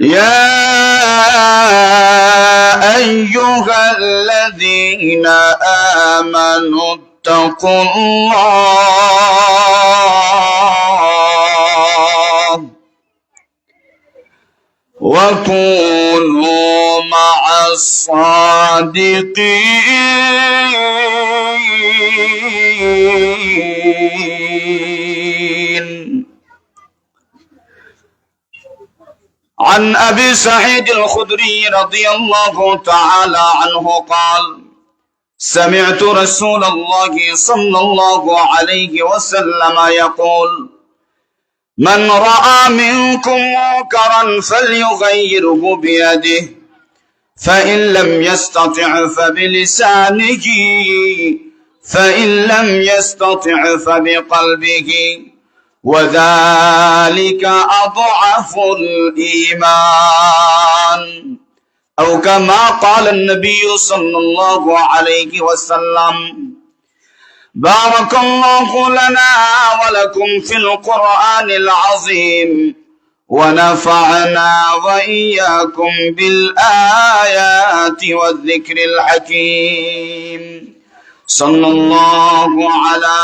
يا أيها الذين آمنوا اتقوا الله وكونوا مع الصادقين. عن أبي سعيد الخدري رضي الله تعالى عنه قال سمعت رسول الله صلى الله عليه وسلم يقول من رأى منكم منكرا فليغيره بيده فإن لم يستطع فبلسانه فإن لم يستطع فبقلبه. وذلك أضعف الإيمان. أو كما قال النبي صلى الله عليه وسلم بارك الله لنا ولكم في القرآن العظيم ونفعنا وإياكم بالآيات والذكر الحكيم. صلى الله على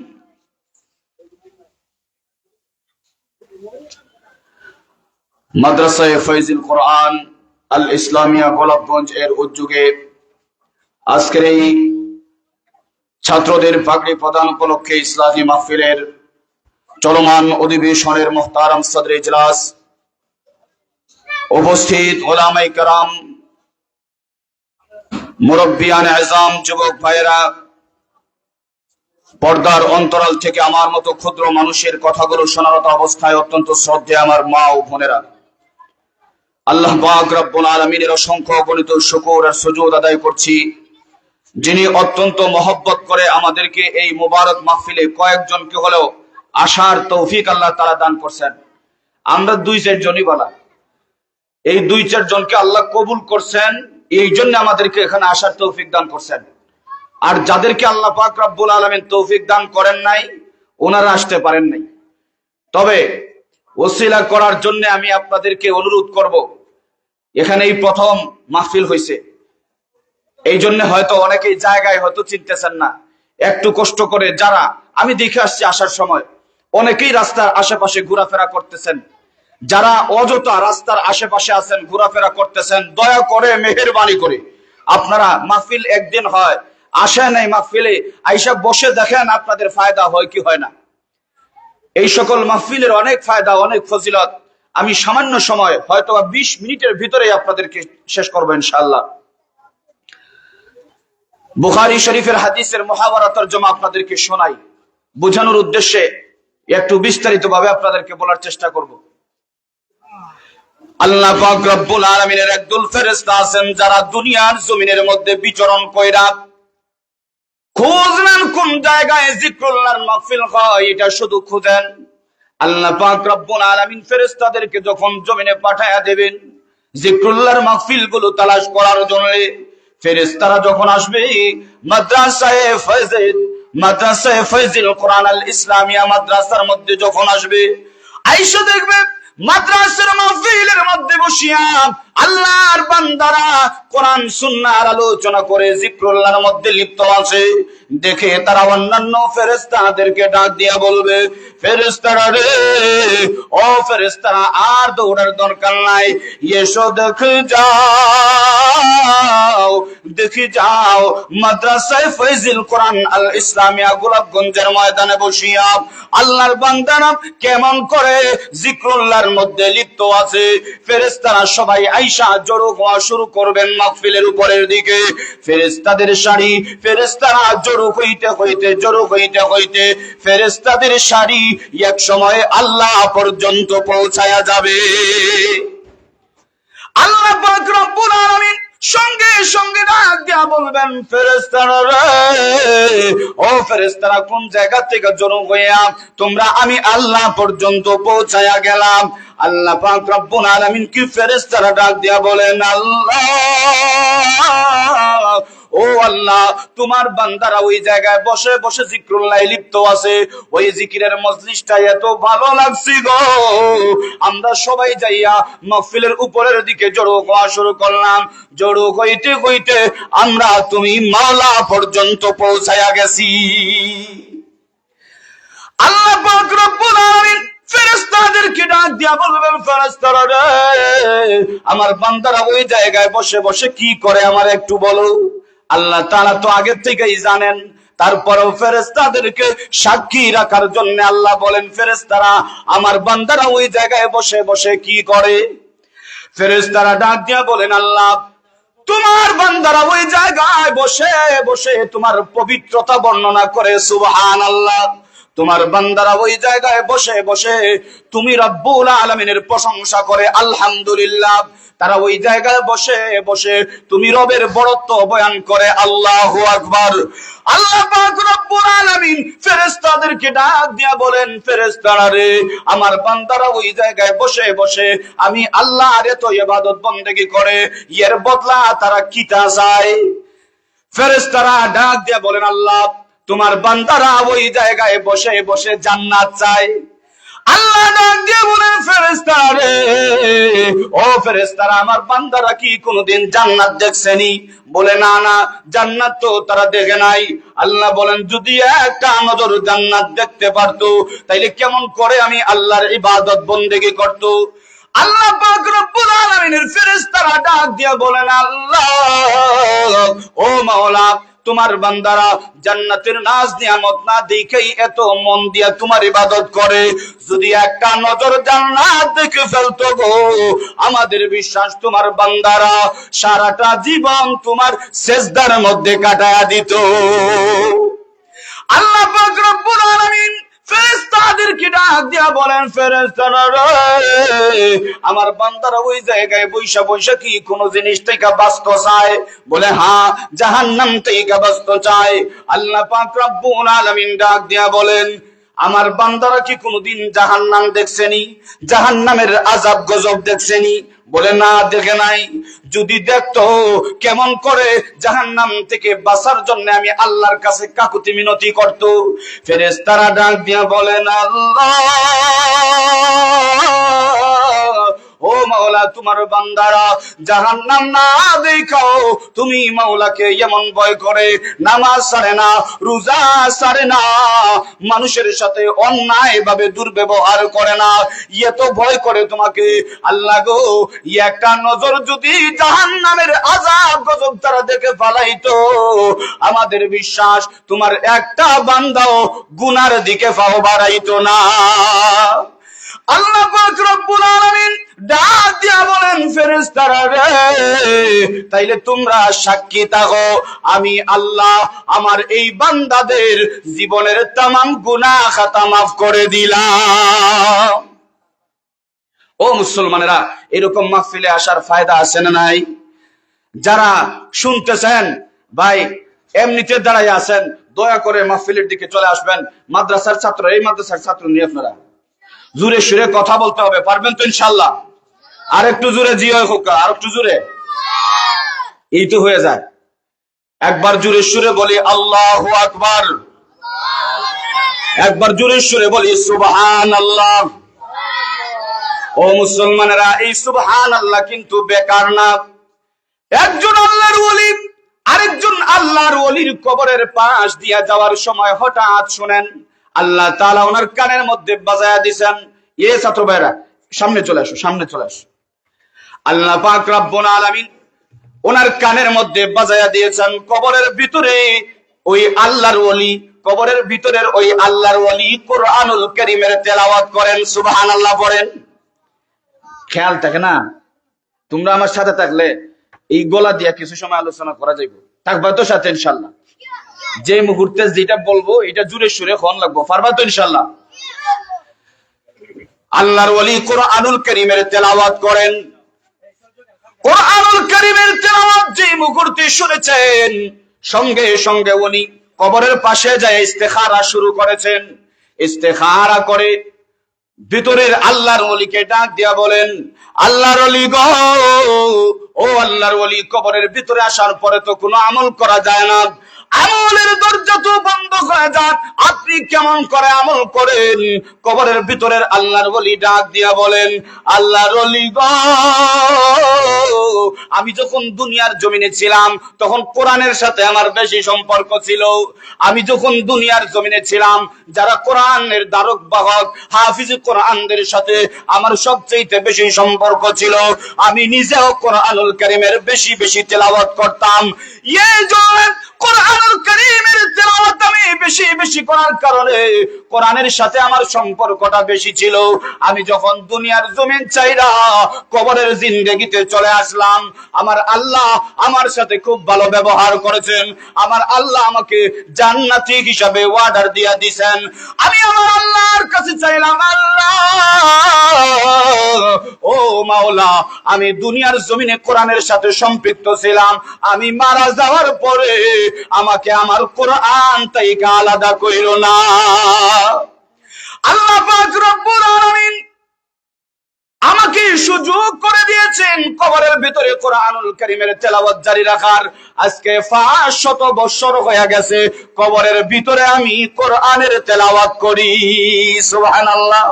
মাদ্রাসায় ফৈজুল কোরআন আল ইসলামিয়া গোলাপগঞ্জ এর উদ্যোগে আজকের এই ছাত্রদের পাগড়ি প্রদান উপলক্ষে ইসলামী মাহফিলের চলমান অধিবেশনের মোহতারাম সদর ইজলাস উপস্থিত ওলামাই কারাম, মুরব্বিয়ান আজম, যুবক ভাইয়েরা, পর্দার অন্তরাল থেকে আমার মতো ক্ষুদ্র মানুষের কথাগুলো শোনারত অবস্থায় অত্যন্ত শ্রদ্ধে আমার মা ও বোনেরা। আল্লাহ রব্বুল আলামিনের অসংখ্য গণিত শুকর আর সুজুদ আদায় করছি। যিনি অত্যন্ত মহব্বত করে আমাদেরকে এই মোবারক মাহফিলে কয়েকজনকে হলেও আসার তৌফিক আল্লাহ তারা দান করছেন। আমরা দুই চারজনই বলা। এই দুই চার জনকে আল্লাহ কবুল করছেন, এই জন্য আমাদেরকে এখানে আসার তৌফিক দান করছেন। আর যাদেরকে আল্লাহ পাক রব্বুল আলমিন তৌফিক দান করেন নাই, ওনারা আসতে পারেন নাই। তবে ওসিলা করার জন্য আমি আপনাদেরকে অনুরোধ করব। এখানে এই প্রথম মাহফিল হয়েছে এই জন্য হয়তো অনেকেই জায়গায় হয়তো চিনতেছেন না। একটু কষ্ট করে যারা, আমি দেখে আসছি আসার সময়, অনেকেই রাস্তার আশেপাশে ঘোরাফেরা করতেছেন। যারা অযথা রাস্তার আশেপাশে আছেন, ঘোরাফেরা করতেছেন, দয়া করে মেহরবানি করে। আপনারা মাহফিল একদিন হয় আসে নাই মাহফিলে, আইসা বসে দেখেন আপনাদের ফায়দা হয় কি হয় না। এই সকল মাহফিলের অনেক ফায়দা, অনেক ফজিলত আমি সামান্য সময় হয়তো বিশ মিনিটের ভিতরে আপনাদেরকে শেষ করব ইনশাল্লাহ বুখারি শরীফের হাদিসের মহাভারতের জমা আপনাদেরকে শোনাই। বোঝানোর উদ্দেশ্যে একটু বিস্তারিত ভাবে আপনাদেরকে বলার চেষ্টা করব। আল্লাহ রব্বুল আলামিনের একদল ফেরেশতা আছেন যারা দুনিয়ার জমিনের মধ্যে বিচরণ কইরা খোঁজ নেন কোন জায়গায় জিক্রুল্লাহর মাহফিল হয়, এটা শুধু আল্লাহ পাক রব্বুল আলামিন ফেরেশতাদেরকে যখন জমিনে পাঠায়া দেবেন, জিক্রুল্লাহর মাহফিলগুলো তালাশ করার জন্য ফেরেশতারা যখন আসবে, মাদ্রাসায়ে ফয়জিল মাদ্রাসায়ে ফয়জিল কোরআন আল ইসলামিয়া মাদ্রাসার মধ্যে যখন আসবে, আইসা দেখবে মাদ্রাসার মাহফিলের মধ্যে বসিয়া আল্লাহর বান্দারা কোরআন, সুন্নাহর আলোচনা করে জিক্রুল্লাহর মধ্যে লিপ্ত আছে। দেখে তারা অন্যান্য ফেরেস্তাদেরকে ডাক দিয়া বলবে ফেরেস্তারা রে, ও ফেরেস্তারা আর দৌড়ার দরকার নাই। এসো দেখ যাও। দেখে যাও, মাদ্রাসায় ফৈজিল কোরআন আল ইসলামিয়া গোলাপগঞ্জের ময়দানে বসিয়া আল্লাহর বান্দারা কেমন করে জিক্রুল্লাহর মধ্যে লিপ্ত আছে? ফেরেস্তারা সবাই আইসা জড়ো হওয়া শুরু করবেন মাহফিলের উপরের দিকে। ফেরেস্তাদের শাড়ি ফেরেস্তারা জড়ো হইতে হইতে, জড়ো হইতে হইতে ফেরেস্তাদের শাড়ি এক সময় আল্লাহ পর্যন্ত পৌঁছায়া যাবে। আল্লাহ রব্বুল আলামিন সঙ্গে সঙ্গে ডাক দিয়া বলবেন ফেরেস্তারা রে, ও ফেরেস্তারা কোন জায়গা থেকে জড়ো হইয়া তোমরা আমি আল্লাহ পর্যন্ত পৌঁছায়া গেলাম? আল্লাহ পাক রব্বুল আলামিন কি ফেরেস্তারা ডাক দিয়া বলেন, আল্লাহ ও আল্লাহ, তোমার বান্দারা ওই জায়গায় বসে বসে জিক্রুল্লাহ লিপ্ত আছে। ওই জিকিরের মজলিসটা এত ভালো লাগছে গো। আমরা সবাই যাইয়া মহফিলের উপরের দিকে জড়ো হওয়া শুরু করলাম। জড়ো হইতে হইতে আমরা তুমি মাওলা পর্যন্ত পৌঁছায়া গেছি। আল্লাহ পাক ডাক দিয়া বলবেন আমার বান্দারা ওই জায়গায় বসে বসে কি করে আমার একটু বলো? আল্লাহ তারা তো আগের থেকেই জানেন। তারপরেও ফেরেস্তাদেরকে সাক্ষী রাখার জন্য আল্লাহ বলেন ফেরেস্তারা আমার বান্দারা ওই জায়গায় বসে বসে কি করে? ফেরেস্তারা ডাক দিয়া বলেন, আল্লাহ, তোমার বান্দারা ওই জায়গায় বসে বসে তোমার পবিত্রতা বর্ণনা করে সুবহান আল্লাহ তোমার বান্দারা ওই জায়গায় বসে বসে তুমি রব্বুল আলমিনের প্রশংসা করে, আলহামদুলিল্লাহ। তারা ওই জায়গায় বসে বসে তুমি রবের বড়ত্ব বয়ান করে, আল্লাহু আকবার। আল্লাহ রব্বুল ডাক দিয়া বলেন, ফেরেশতারা রে, আমার বান্দারা ওই জায়গায় বসে বসে আমি আল্লাহর এত ইবাদত বন্দেগী করে, এর বদলা তারা কিতা চায়? ফেরেশতারা ডাক দিয়া বলেন, আল্লাহ তোমার বান্দারা ওই জায়গায় বসে বসে জান্নাত চায়। আল্লাহ ডাক দিয়ে বলেন ফেরেশতারা ও ফেরেশতারা, আমার বান্দারা কি কোনোদিন জান্নাত দেখছেনি? বলে, না না, জান্নাত তো তারা দেখে নাই। আল্লাহ বলেন, যদি একটা নজর জান্নাত দেখতে পারতো, তাইলে কেমন করে আমি আল্লাহর ইবাদত বন্দেগী করতো? আল্লাহ পাক রব্বুল আলামিনের ফেরেশতারা ডাক দিয়ে বলেন, আল্লাহ, ও মাওলা তোমার বান্দারা জান্নাতের নাজ নিয়ামত না দেখেই এত মন দিয়া তোমার ইবাদত করে। যদি একটা নজর জান্নাত দেখে ফেলতো গো, আমাদের বিশ্বাস তোমার বান্দারা সারাটা জীবন তোমার সেজদার মধ্যে কাটায়া দিত। আল্লাহ রব্বুল আলামিন ফেরেশতাদেরকে ডাক দিয়া বলেন ফেরেস্তারা আমার বান্দারা ওই জায়গায় বৈশা বৈশা কি কোনো জিনিস থেকে বাঁচত চায়? বলে হ্যাঁ জাহান্নাম থেকে বাঁচত চায়। আল্লাহ পাক রব্বুল আলামিন ডাক দিয়া বলেন আমার বান্দারা কি কোনোদিন জাহান্নাম দেখছেনি? জাহান নামের আজাব গজব দেখছেনি? বলে, না, দেখে নাই। যদি দেখতো, কেমন করে জাহান নাম থেকে বাঁচার জন্য আমি আল্লাহর কাছে কাকুতি মিনতি করতো। ফেরেস তারা ডাক দিয়া বলেন, আল্লাহ! ও মাওলা, তোমার বান্দারা না দেখাও। তুমি মাওলাকে এমন ভয় করে, নামাজ সারে না, রোজা সারে না, মানুষের সাথে অন্যায় ভাবে দুর্ব্যবহার করে না। ইয়ে তো ভয় করে তোমাকে। আল্লাহ গো, একটা নজর যদি জাহান্নামের আজাব গজব তারা দেখে ফালাইতো, আমাদের বিশ্বাস তোমার একটা বান্দাও গুনার দিকে ফাও বাড়াইতো না। আল্লাহ আলামিন ডাক দিয়া বলেন, ফেরেশতারা রে, তাইলে তোমরা সাক্ষী থাকো। আমি আল্লাহ আমার এই বান্দাদের জীবনের তামাম গুনাহ খাতা মাফ করে দিলাম। ও মুসলমানেরা, এরকম মাহফিলে আসার ফায়দা আছে না নাই? যারা শুনতেছেন, ভাই, এমনিতে দাঁড়াই আছেন, দয়া করে মাহফিলের দিকে চলে আসবেন। মাদ্রাসার ছাত্র, এই মাদ্রাসার ছাত্র নিয়ে আপনারা। জুড়ে সুরে কথা বলতে হবে, পারবেন তো ইনশাল্লাহ আর একটু জুড়ে জি হয় হোক, আর একটু জুড়ে এই তো হয়ে যায়। একবার জুড়ে সুরে বলি, আল্লাহ আকবার। একবার জুড়ে সুরে বলি সুবহান আল্লাহ ও মুসলমানেরা, এই সুবহান আল্লাহ কিন্তু বেকার না। একজন আল্লাহর ওলি, আরেকজন আল্লাহর ওলির কবরের পাশ দিয়া যাওয়ার সময় হঠাৎ শুনেন আল্লাহ তাআলা ওনার কানের মধ্যে বাজায়া দিছেন এ ছাত্র ভাইরা সামনে চলে আসো, সামনে চলে আসো। আল্লাহ পাক রব্বুল আলামিন ওনার কানের মধ্যে বাজায়া দিয়েছেন। কবরের ভিতরে ওই আল্লাহর ওলি, কবরের ভিতরের ওই আল্লাহর ওলি কোরআনুল কারীমের তেলাওয়াত করেন, সুবহানাল্লাহ পড়েন। খেয়াল থাকে না? তোমরা আমার সাথে থাকলে এই গলা দিয়া কিছু সময় আলোচনা করা যাইব। থাকবা তো সাথে ইনশাল্লাহ যে মুহূর্তে যেটা বলব, এটা জুড়ে সুরে খন লাগবো। পারবা তো ইনশাল্লাহ আল্লাহর ওলি কোরআনুল কারীমের তেলাওয়াত করেন। করে আল্লাহর ওলিকে ডাক দিয়া বলেন, আল্লাহর ওলি গো, ও আল্লাহর ওলি, কবরের ভিতরে আসার পরে তো কোনো আমল করা যায় না। আমলের দরজা তো বন্ধ হয়ে আপনি কেমন করে আমল করেন? কবরের ভিতরের আল্লাহর ওলি ডাক দিয়া বলেন গো, আমি যখন দুনিয়ার জমিনে ছিলাম, তখন কোরআনের সাথে আমার বেশি সম্পর্ক ছিল। আমি যখন দুনিয়ার জমিনে ছিলাম, যারা কোরআনের দ্বারক বাহক, হাফিজ কোরআনদের সাথে আমার সবচেয়ে বেশি সম্পর্ক ছিল। আমি নিজেও কোরআনুল কারীমের বেশি বেশি তেলাওয়াত করতাম। জন্য কোরআনুল করিমের তেলাওয়াত আমি বেশি বেশি করার কারণে কোরআনের সাথে আমার সম্পর্কটা বেশি ছিল। আমি যখন দুনিয়ার জমিন চাইরা কবরের জিন্দেগিতে চলে আসলাম, আমার আল্লাহ আমার সাথে খুব ভালো ব্যবহার করেছেন। আমার আল্লাহ আমাকে জান্নাতি হিসাবে অর্ডার দিয়া দিছেন। আমি আমার আল্লাহর কাছে চাইলাম, আল্লাহ, ও মাওলা, আমি দুনিয়ার জমিনে কোরআনের সাথে সম্পৃক্ত ছিলাম। আমি মারা যাওয়ার পরে আমাকে আমার কোরআন থেকে আলাদা কইর না। আল্লাহ পাক রব্বুল আলামিন আমাকে সুযোগ করে দিয়েছেন কবরের ভিতরে কোরআনুল কারীমের তেলাওয়াত জারি রাখার। আজকে 500 বছর হয়ে গেছে, কবরের ভিতরে আমি কোরআনের তেলাওয়াত করি। সুবহানাল্লাহ।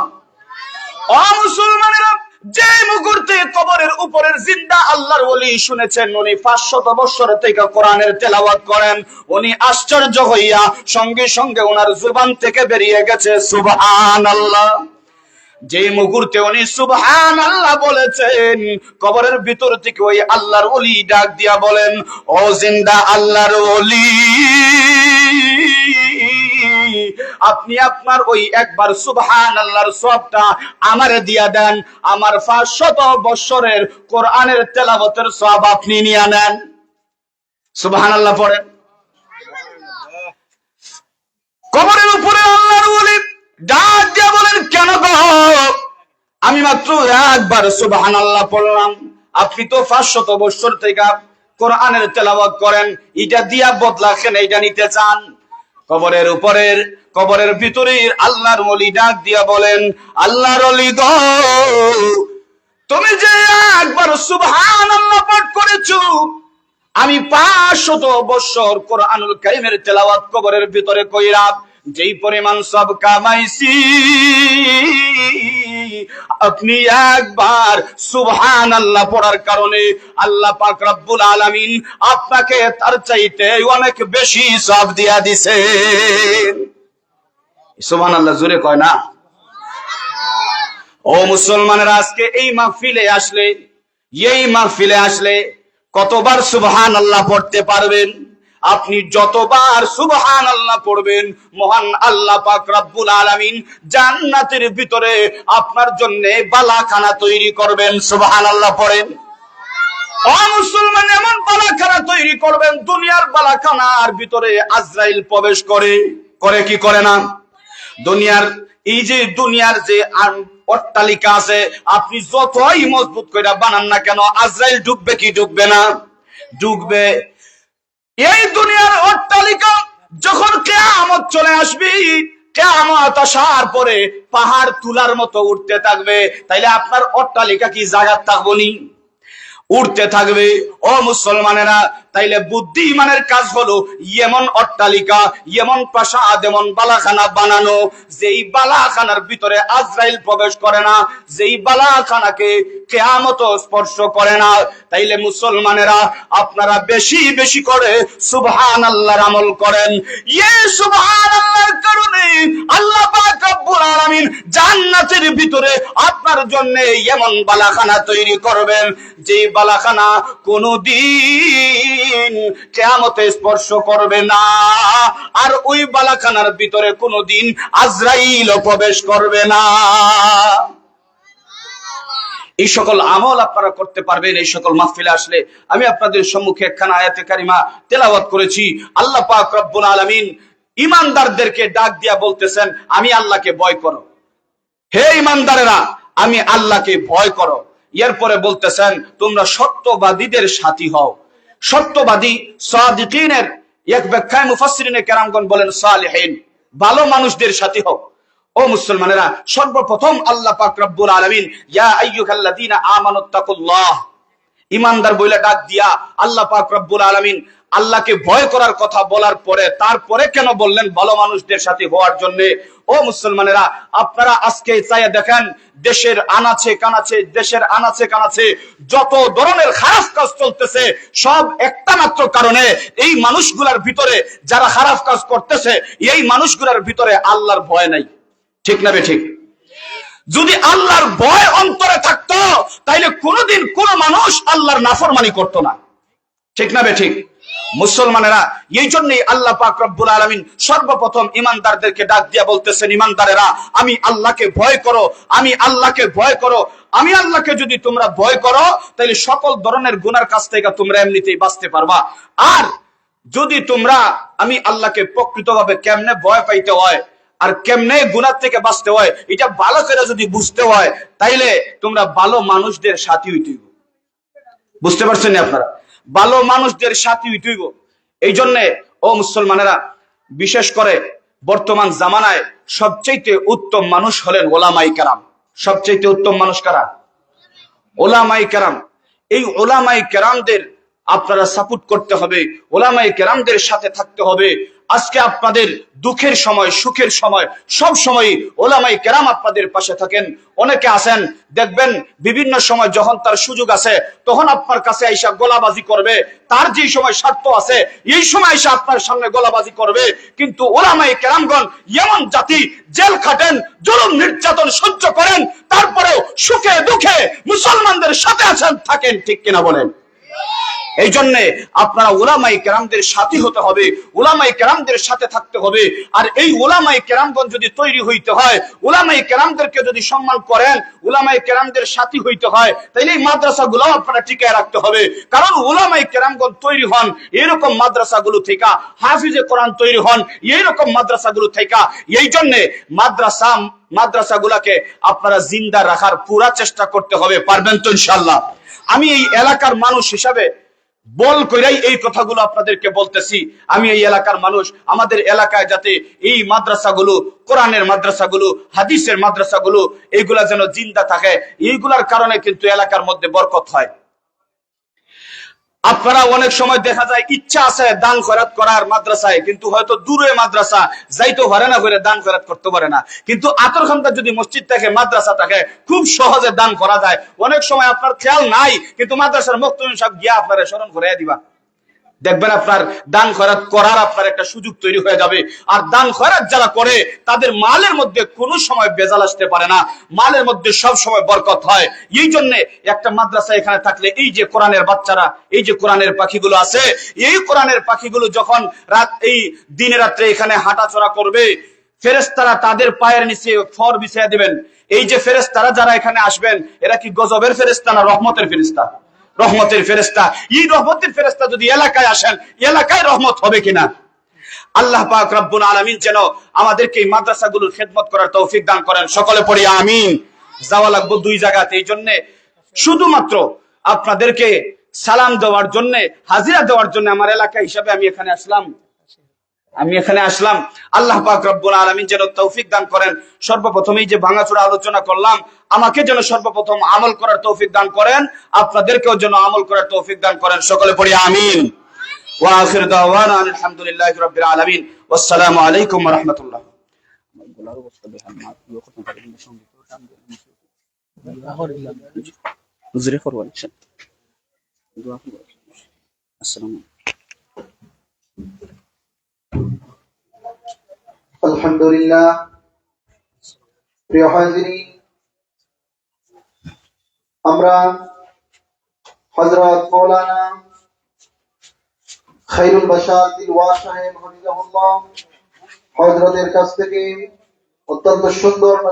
ও মুসলমানেরা যে মুহূর্তে কবরের উপরের জিন্দা আল্লাহর ওলি শুনেছেন, উনি পাঁচশত বৎসর থেকে কোরআনের তেলাওয়াত করেন। উনি আশ্চর্য হইয়া সঙ্গে সঙ্গে ওনার জুবান থেকে বেরিয়ে গেছে সুবহান আল্লাহ যে মুহূর্তে উনি সুবহান আল্লাহ বলেছেন, কবরের ভিতর থেকে ওই আল্লাহর ওলি ডাক দিয়া বলেন, ও জিন্দা আল্লাহর ওলি আপনি আপনার ওই একবার সুবহান আল্লাহর সবটা আমারে দিয়া দেন। আমার পাঁচশত বৎসরের কোরআনের তেলাবতের সব আপনি নিয়ে নেন। সুবহান আল্লাহ পড়েন। কবরের উপরে আল্লাহর ওলি ডাক দিয়া বলেন, কেন গো? আমি মাত্র একবার সুবহান আল্লাহ পড়লাম। আপনি তো পাঁচশত বৎসর থেকে কোরআনের তেলাওয়াত করেন। এটা দিয়া বদলা কেন? এটা নিতে চান? কবরের উপরের, কবরের ভিতরের আল্লাহর অলি ডাক দিয়া বলেন, আল্লাহর অলি গ, তুমি যে একবার সুবহান পাঠ করেছ, আমি পাঁচশত বৎসর কোরআনুল কারিমের তেলাওয়াত কবরের ভিতরে কইরা যেই পরিমাণ সব কামাইছি আপনি একবার সুবহান আল্লাহ পড়ার কারণে আল্লাহ পাক রব্বুল আলামিন আপনাকে তার চাইতে অনেক বেশি সব দিয়া দিছে সুবহান আল্লাহ জোরে কয় না? ও মুসলমানের, আজকে এই মাহফিলে আসলে, এই মাহফিলে আসলে কতবার সুবহান আল্লাহ পড়তে পারবেন? আপনি যতবার সুবহান আল্লাহ পড়বেন, মহান আল্লাহ পাক রব্বুল আলামিন জান্নাতের ভিতরে আপনার জন্য বালাখানা তৈরি করবেন সুবহান আল্লাহ পড়েন মুসলমান, এমন বালাখানা তৈরি করবেন, দুনিয়ার বালাখানার ভিতরে আজরাইল প্রবেশ করে। করে কি করে না? দুনিয়ার, এই যে দুনিয়ার যে অট্টালিকা আছে, আপনি যতই মজবুত করে বানান না কেন, আজরাইল ঢুকবে কি ঢুকবে না? ঢুকবে এই দুনিয়ার অট্টালিকা যখন কে আমত চলে আসবি, কেয়ামত আসার পরে পাহাড় তুলার মতো উঠতে থাকবে। তাইলে আপনার অট্টালিকা কি জায়গা থাকব নি? উঠতে থাকবে। ও মুসলমানেরা তাইলে বুদ্ধি ইমানের কাজ হলো এমন অট্টালিকা, এমন প্রাসাদ, এমন বালাখানা বানানো, যেই বালাখানার ভিতরে আজরাইল প্রবেশ করে না, যেই বালাখানাকে কেয়ামত স্পর্শ করে না। তাইলে মুসলমানেরা, আপনারা বেশি বেশি করে সুবহান আল্লাহর আমল করেন। ইয়ে সুবহান আল্লাহর কারণে আল্লাহ পাক রব্বুল আলামিন জান্নাতের ভিতরে আপনার জন্য এমন বালাখানা তৈরি করবেন যে বালাখানা কোনদিন কেয়ামতে স্পর্শ করবে না। আর ওই বালাখানার ভিতরে কোনদিন আজরাইল প্রবেশ করবে না। এই সকল আমল আপনারা করতে পারবেন, এই সকল মাহফিলে আসলে আমি আপনাদের সম্মুখে একখানা আয়াতে কারিমা তেলাওয়াত করেছি। আল্লাহ পাক রব্বুল আলামিন ইমানদারদেরকে ডাক দিয়া বলতেছেন, আমি আল্লাহকে ভয় করো। হে ইমানদারেরা, আমি আল্লাহকে ভয় করো। এরপরে বলতেছেন, তোমরা সত্যবাদীদের সাথী হও। সত্যবাদী সাদিকিনের এক ব্যাখ্যায় মুফাসসিরিনে কেরামগণ বলেন, সালেহীন, ভালো মানুষদের সাথী হোক ও মুসলমানেরা, সর্বপ্রথম আল্লাহ পাক রব্বুল আলামিন, ইয়া আইয়ুহাল্লাযীনা আমানুত্তাকুল্লাহ ইমানদার বইলা ডাক দিয়া আল্লাহ পাক রব্বুল আলামিন আল্লাহকে ভয় করার কথা বলার পরে তারপরে কেন বললেন ভালো মানুষদের সাথে হওয়ার জন্য? ও মুসলমানেরা, আপনারা আজকে চাইয়া দেখেন, দেশের আনাচে কানাচে, দেশের আনাচে কানাচে যত ধরনের খারাপ কাজ চলতেছে, সব একটা মাত্র কারণে এই মানুষগুলার ভিতরে যারা খারাপ কাজ করতেছে, এই মানুষগুলার ভিতরে আল্লাহর ভয় নাই। ঠিক না বে ঠিক? যদি আল্লাহর ভয় অন্তরে থাকতো, তাইলে কোনোদিন কোন মানুষ আল্লাহর নাফরমানি করতো না। ঠিক না বে ঠিক? মুসলমানেরা, এই জন্যই আল্লাহ পাক রব্বুল আলামিন সর্বপ্রথম ইমানদারদেরকে ডাক দিয়া বলতেছেন ইমানদারেরা আমি আল্লাহকে ভয় করো, আমি আল্লাহকে ভয় করো, আমি আল্লাহকে যদি তোমরা ভয় করো তাহলে সকল ধরনের গুনার কাছ থেকে তোমরা এমনিতেই বাঁচতে পারবা। আর যদি তোমরা, আমি আল্লাহকে প্রকৃতভাবে কেমনে ভয় পাইতে হয়, আর কেমনে গুনার থেকে বাঁচতে হয়, এটা ভালো করে যদি বুঝতে হয়, তাইলে তোমরা ভালো মানুষদের সাথী হইতে বুঝতে পারছেন আপনারা? ভালো মানুষদের সাথী উঠিব এই জন্যে, ও মুসলমানেরা, বিশেষ করে বর্তমান জামানায় সবচেয়ে উত্তম মানুষ হলেন ওলামাই কারাম। সবচেয়ে উত্তম মানুষ কারা? ওলামাই কারাম। এই ওলামাই কেরামদের আপনারা সাপোর্ট করতে হবে, ওলামাই কেরামদের সাথে থাকতে হবে। আজকে আপনাদের দুঃখের সময়, সুখের সময়, সব সময় ওলামাই কেরাম আপনাদের পাশে থাকেন। অনেকে আসেন দেখবেন বিভিন্ন সময় যখন তার সুযোগ আছে, তখন আপনার কাছে আইসা গোলাবাজি করবে। তার যে সময় স্বার্থ আছে, এই সময় এসে আপনার সামনে গোলাবাজি করবে। কিন্তু ওলামাই কেরামগণ এমন জাতি, জেল খাটেন, জুলুম নির্যাতন সহ্য করেন, তারপরেও সুখে দুঃখে মুসলমানদের সাথে আছেন, থাকেন, ঠিক কিনা বলেন? এই জন্য আপনারা ওলামাই কেরামদের সাথী হতে হবে ওলামাই কেরামদের সাথে থাকতে হবে। আর এই ওলামাই কেরামগণ যদি তৈরি হইতে হয় ওলামাই কেরামদেরকে যদি সম্মান করেন ওলামাই কেরামদের সাথী হইতে হয়, তাইলে এই মাদ্রাসাগুলো আপনারা টিকায় রাখতে হবে। কারণ ওলামাই কেরামগণ তৈরি হন এরকম মাদ্রাসাগুলো থেকে, হাফিজে কোরআন তৈরি হন এইরকম মাদ্রাসাগুলো থেকে। এই জন্য মাদ্রাসা, মাদ্রাসাগুলাকে আপনারা জিন্দা রাখার পুরা চেষ্টা করতে হবে, পারবেন তো ইনশাল্লাহ আমি এই এলাকার মানুষ হিসাবে বল কইরাই এই কথাগুলো আপনাদেরকে বলতেছি। আমি এই এলাকার মানুষ, আমাদের এলাকায় যাতে এই মাদ্রাসাগুলো, কোরআনের মাদ্রাসাগুলো, হাদিসের মাদ্রাসাগুলো এইগুলা যেন জিন্দা থাকে, এইগুলার কারণে কিন্তু এলাকার মধ্যে বরকত হয়। আপনারা অনেক সময় দেখা যায় ইচ্ছা আছে দান খরাত করার মাদ্রাসায়, কিন্তু হয়তো দূরে মাদ্রাসা যাইতে পারে না করে দান খরাত করতে পারে না। কিন্তু আতর আতরখানটা যদি মসজিদ থাকে মাদ্রাসা থাকে খুব সহজে দান করা যায়, অনেক সময় আপনার খেয়াল নাই, কিন্তু মাদ্রাসার মুক্তমিন সব গিয়া আপনারা স্মরণ করে দিবা। দেখবেন আপনার দান খয়রাত করার আপনার একটা সুযোগ তৈরি হয়ে যাবে। আর দান খয়রাত যারা করে, তাদের মালের মধ্যে কোনো সময় বেজাল আসতে পারে না। মালের মধ্যে সব সময় বরকত হয়। এই জন্য একটা মাদ্রাসা এখানে থাকলে এই যে কোরআনের বাচ্চারা, এই যে কোরআনের পাখিগুলো আছে, এই কোরআনের পাখিগুলো যখন রাত, এই দিনে রাত্রে এখানে হাঁটাচড়া করবে ফেরেস্তারা তাদের পায়ের নিচে ফর বিছিয়ে দিবেন। এই যে ফেরেস্তারা যারা এখানে আসবেন, এরা কি গজবের ফেরেস্তা না রহমতের ফেরেস্তা রহমতের ফেরেস্তা এই রহমতের ফেরেস্তা যদি এলাকায় আসেন, এলাকায় রহমত হবে কিনা? আল্লাহ পাক রব্বুল আলামিন যেন আমাদেরকে এই মাদ্রাসাগুলোর খেদমত করার তৌফিক দান করেন। সকলে পড়ি আমিন। যাওয়া লাগবো দুই জায়গাতে। এই জন্য শুধুমাত্র আপনাদেরকে সালাম দেওয়ার জন্য, হাজিরা দেওয়ার জন্য আমার এলাকা হিসাবে আমি এখানে আসলাম। আমি এখানে আসলাম। আল্লাহ পাক রব্বুল আলমিন যেন তৌফিক দান করেন। সর্বপ্রথমেই যে ভাঙাচোরা আলোচনা করলাম, আমাকে যেন সর্বপ্রথম আমল করার তৌফিক দান করেন, আপনাদেরকেও যেন আমল করার তৌফিক দান করেন। সকলে পড়ি আমিন। ওয়াখির দাওয়ান আলহামদুলিল্লাহ রব্বিল আলামিন। আসসালামু আলাইকুম ওয়া রাহমাতুল্লাহ। আসসালামু আলহামদুলিল্লাহ। প্রিয় হাজিরি, আমরা হজরত মৌলানা খাইরুল বাশার দিলওয়ার সাহেব হাফিজাহুল্লাহ হজরতের কাছ থেকে অত্যন্ত সুন্দর